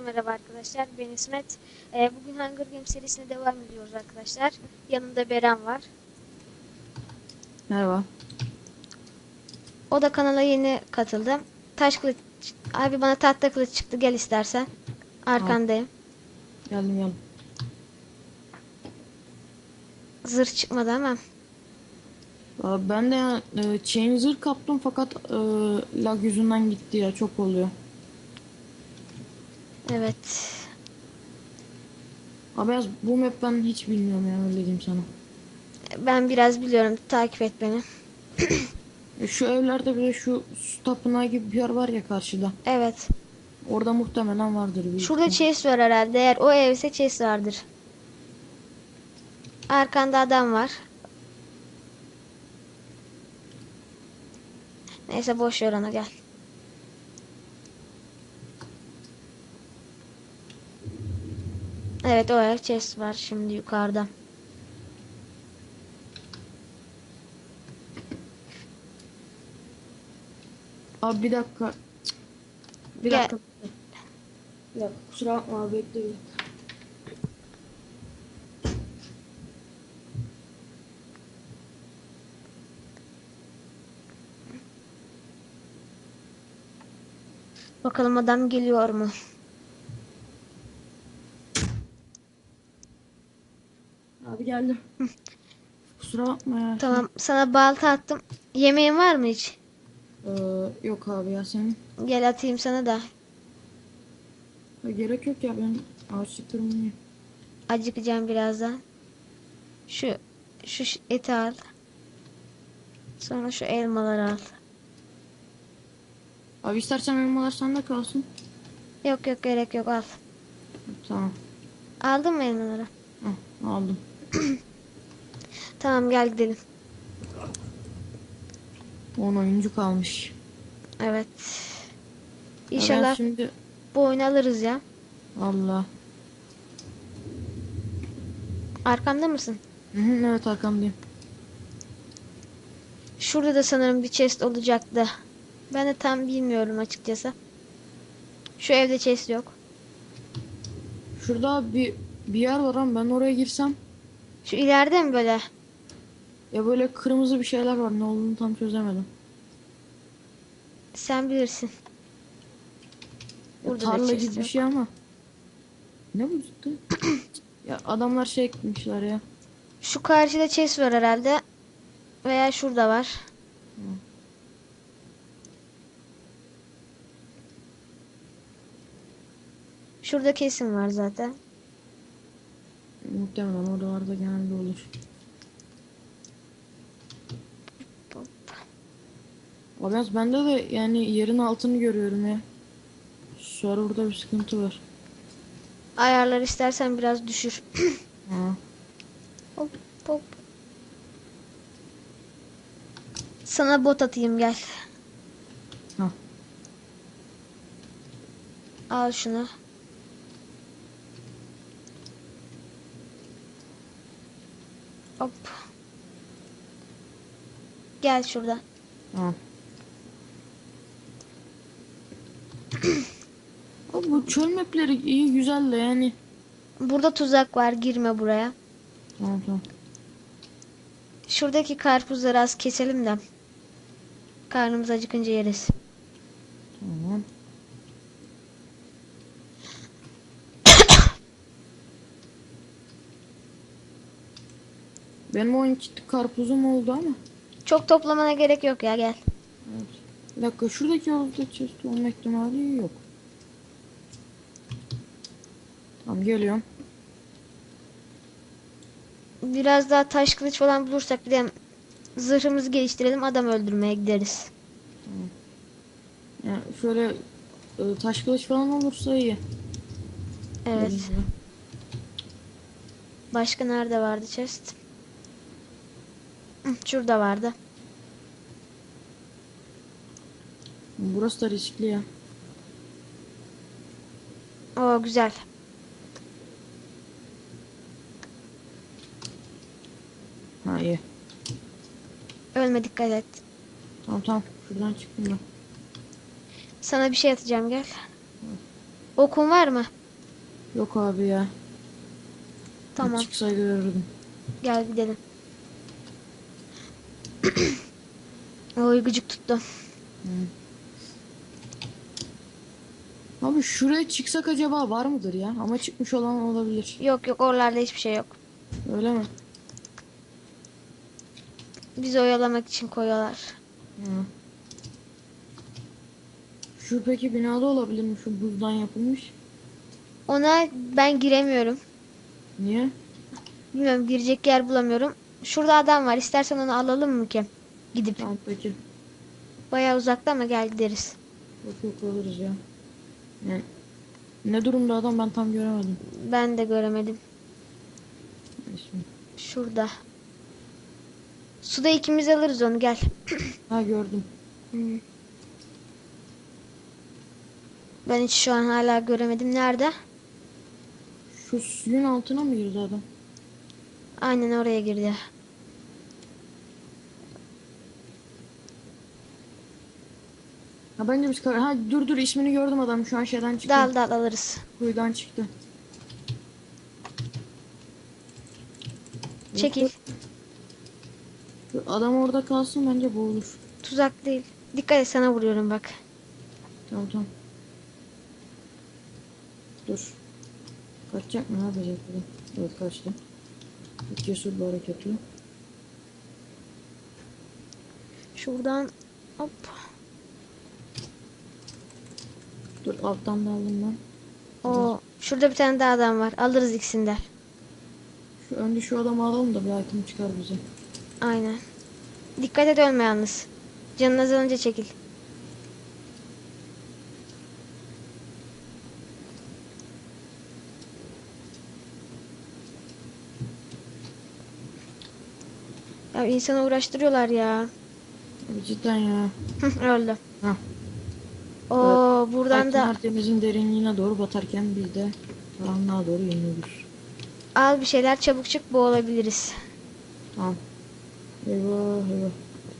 Herkese merhaba arkadaşlar. Ben İsmet. Ee, bugün Hunger Games serisine devam ediyoruz arkadaşlar. Yanımda Beren var. Merhaba. O da kanala yeni katıldı. Taş kılıç. Abi bana tahta kılıç çıktı. Gel istersen. Arkandayım. Geldim geldim. Zırh çıkmadı ama. Ben de e, chain zırh kaptım fakat e, lag yüzünden gitti ya çok oluyor. Evet. Abi yaz bu map ben hiç bilmiyorum ya öyle diyeyim sana. Ben biraz biliyorum. Takip et beni. E, Şu evlerde bir de şu su tapınağı gibi bir yer var ya karşıda. Evet. Orada muhtemelen vardır büyük Şurada ihtimal. chest var herhalde. Eğer o evse chest vardır. Arkanda adam var. Neyse boş ver onu gel. Evet o ev chest var şimdi yukarıda. Abi bir dakika. Bir Gel. dakika. Bir dakika kusura bakma abi bekle bir. Bakalım adam geliyor mu? Abi geldim. kusura bakma ya. Tamam sana balta attım. Yemeğin var mı hiç? Ee, yok abi ya senin. Gel atayım sana da. Ya gerek yok ya ben ağaçlıklarımı yiyeyim. Acıkacağım birazdan. Şu şu eti al. Sonra şu elmaları al. Abi istersen elmalar sende kalsın. Yok yok gerek yok al. Tamam. Aldın mı elmaları? Hah, aldım. Tamam gel gidelim. 10 oyuncu kalmış. Evet. Ben İnşallah şimdi bu oyunu alırız ya. Allah. Arkamda mısın? Evet arkamdayım. Şurada da sanırım bir chest olacaktı. Ben de tam bilmiyorum açıkçası. Şu evde chest yok. Şurada bir bir yer var ama ben oraya girsem Şu ileride mi böyle? ya böyle kırmızı bir şeyler var ne olduğunu tam çözemedim. Sen bilirsin. Ya Burada da tarla gibi bir şey ama. Ne bu ciddi? ya adamlar şey ekmişler ya. Şu karşıda chest var herhalde. Veya şurada var. Şurada kesim var zaten. Muhtemelen oralarda genelde olur. Abi bende de yani yerin altını görüyorum ya. Server'da bir sıkıntı var. Ayarlar istersen biraz düşür. Ha. hop hop. Sana bot atayım gel. Ha. Al şunu. Hop. Gel şurada. Abi bu çöl mapleri iyi güzel de yani. Burada tuzak var. Girme buraya. Tamam tamam. Şuradaki karpuzları az keselim de. Karnımız acıkınca yeriz. Tamam. Benim 12 karpuzum oldu ama. Çok toplamana gerek yok ya gel. Evet. Bir dakika şuradaki yolda chest olma ihtimali yok. Tamam geliyorum. Biraz daha taş kılıç falan bulursak bir de zırhımızı geliştirelim adam öldürmeye gideriz. Yani şöyle e, taş kılıç falan olursa iyi. Evet. Başka nerede vardı chest? Şurada vardı. Burası da riskli ya. Oo güzel. Ha iyi. Ölme dikkat et. Tamam tamam. Şuradan çıktım ben. Sana bir şey atacağım gel. Okun var mı? Yok abi ya. Tamam. Çıksaydı verirdim. Gel gidelim. Oy gıcık tuttu. Abi şuraya çıksak acaba var mıdır ya? Ama çıkmış olan olabilir. Yok yok oralarda hiçbir şey yok. Öyle mi? Bizi oyalamak için koyuyorlar. Hı. Şu peki binada olabilir mi? Şu buzdan yapılmış. Ona ben giremiyorum. Niye? Bilmiyorum girecek yer bulamıyorum. Şurada adam var. İstersen onu alalım mı ki? Gidip. Peki. Bayağı uzakta ama gel gideriz. Yok yok alırız ya. Yani, ne durumda adam ben tam göremedim. Ben de göremedim. İsmi. Şurada. Suda ikimiz alırız onu gel. Ha gördüm. Hmm. Ben hiç şu an hala göremedim. Nerede? Şu suyun altına mı girdi adam? Aynen oraya girdi. Ha bence biz kar- Ha dur dur ismini gördüm adam şu an şeyden çıktı. Dal dal alırız. Kuyudan çıktı. Çekil. Dur, Adam orada kalsın bence boğulur. Tuzak değil. Dikkat et sana vuruyorum bak. Tamam tamam. Dur. Kaçacak mı? Da? Evet kaçtı. Cesur bir hareketli. Şuradan hop. Dur alttan da aldım ben. O şurada bir tane daha adam var. Alırız ikisini de. Şu önce şu adamı alalım da bir item çıkar bize. Aynen. Dikkat et ölme yalnız. Canın azalınca çekil. Ya insanı uğraştırıyorlar ya. Cidden ya. Öldü. Hah. Oo buradan Belki da Denizin derinliğine doğru batarken biz de karanlığa doğru yöneliyoruz. al bir şeyler çabuk çık boğulabiliriz. Tamam. Eyvah eyvah.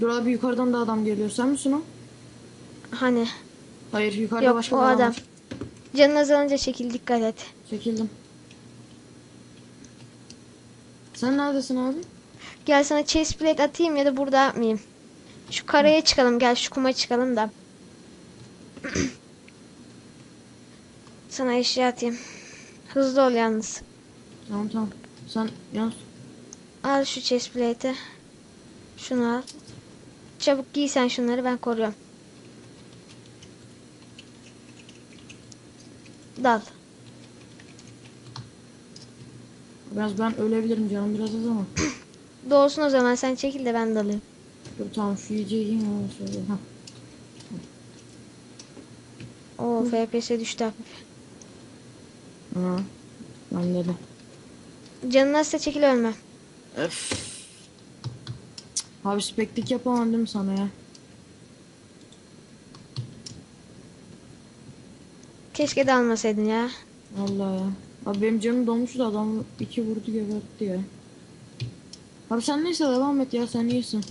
Dur abi yukarıdan da adam geliyor. Sen misin o? Hani Hayır yukarıda yok başka o bir adam. adam. var. Canın azalınca çekil dikkat et. Çekildim. Sen neredesin abi? Gel sana chest plate atayım ya da burada atmayayım. Şu karaya çıkalım gel şu kuma çıkalım da. sana eşya atayım. Hızlı ol yalnız. Tamam tamam. Sen yalnız Al şu chest plate'i. Şunu al. Çabuk giy sen şunları ben koruyorum. Dal. biraz ben ölebilirim canım biraz az ama. Doğsun o zaman sen çekil de ben dalayım. Dur tamam şu yiyeceği yiyeyim şöyle. Hah. Oo FPS düştü hafif. Ha. Ben de. Canın azsa çekil ölme. Öf. Abi spektik mi sana ya? Keşke dalmasaydın ya. Vallahi ya. Abi benim canım dolmuş da adam iki vurdu gebertti ya. Abi sen neyse devam et ya sen iyisin.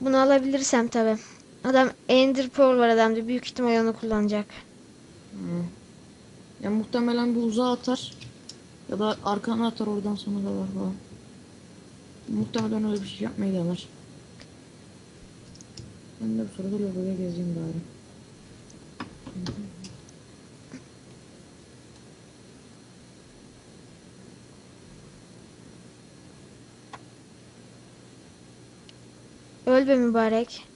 Bunu alabilirsem tabi. Adam Ender Pearl var adamda. Büyük ihtimal onu kullanacak. Hı. Ya muhtemelen bir uzağa atar. Ya da arkana atar oradan sana da var falan. Muhtemelen öyle bir şey yapmayı dener. Ben de bu sırada logoya gezeyim bari. Öl be mübarek.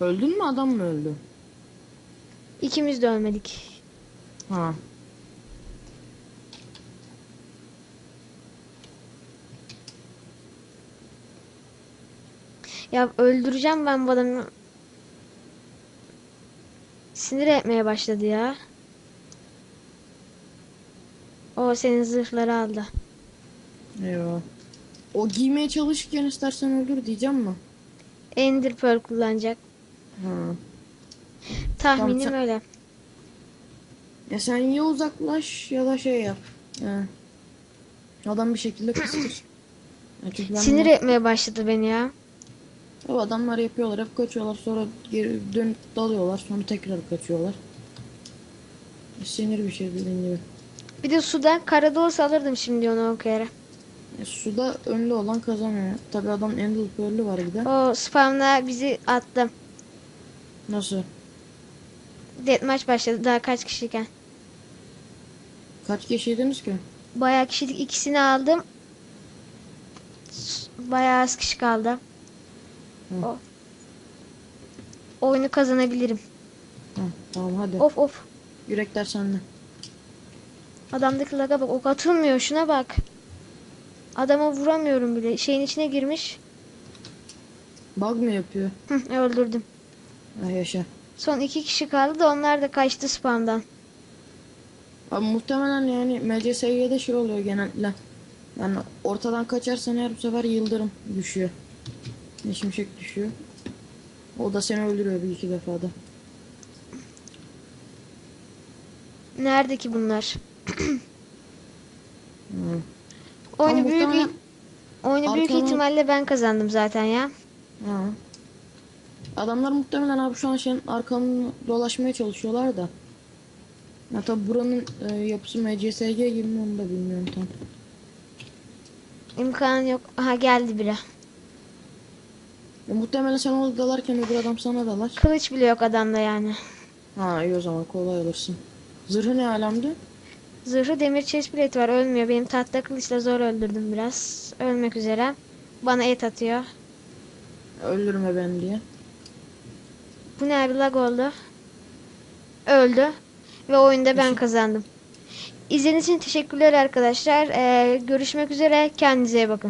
Öldün mü adam mı öldü? İkimiz de ölmedik. Ha. Ya öldüreceğim ben bu adamı. Sinir etmeye başladı ya. O senin zırhları aldı. Eyvah. O giymeye çalışırken istersen öldür diyeceğim mi? Ender Pearl kullanacak. Ha. Tahminim Tamam, sen- öyle. Ya sen ya uzaklaş ya da şey yap. Ya. Adam bir şekilde ben Sinir bunu- etmeye başladı beni ya. O adamlar yapıyorlar hep kaçıyorlar sonra geri dönüp dalıyorlar sonra tekrar kaçıyorlar. Sinir bir şey dediğin gibi. Bir de sudan karada olsa alırdım şimdi onu o kere. E, suda önlü olan kazanıyor. Tabi adam Ender Pearl'ü var bir de. O spamla bizi attı. Nasıl? Deathmatch başladı daha kaç kişiyken. Kaç kişiydiniz ki? Bayağı kişilik ikisini aldım. Bayağı az kişi kaldı. Hı. O. Oyunu kazanabilirim. Ha, tamam hadi. Of of. Yürekler sende. Adamdaki laga bak. Ok atılmıyor. Şuna bak. Adama vuramıyorum bile. Şeyin içine girmiş. Bug mı yapıyor? Hı, öldürdüm. Ha, yaşa. Son iki kişi kaldı da onlar da kaçtı spamdan. Abi muhtemelen yani MCSG'de şey oluyor genellikle. Yani ortadan kaçarsan eğer bu sefer yıldırım düşüyor. Ne şimşek düşüyor. O da seni öldürüyor bir iki defada. Nerede ki bunlar? Oyunu büyük muhtemelen- oyunu büyük Arkadan- ihtimalle ben kazandım zaten ya. Ha. Adamlar muhtemelen abi şu an senin arkanı dolaşmaya çalışıyorlar da. Ya tabi buranın e, yapısı MCSG gibi mi onu da bilmiyorum tam. İmkanı yok. Aha geldi biri. Ya, muhtemelen sen orada dalarken öbür adam sana dalar. Kılıç bile yok adamda yani. Ha iyi o zaman kolay alırsın. Zırhı ne alemde? Zırhı demir chestplate var ölmüyor. Benim tahta kılıçla zor öldürdüm biraz. Ölmek üzere. Bana et atıyor. Öldürme beni diye. Bu ne abi lag oldu. Öldü. Ve oyunda ben kazandım. İzlediğiniz için teşekkürler arkadaşlar. Ee, görüşmek üzere. Kendinize bakın.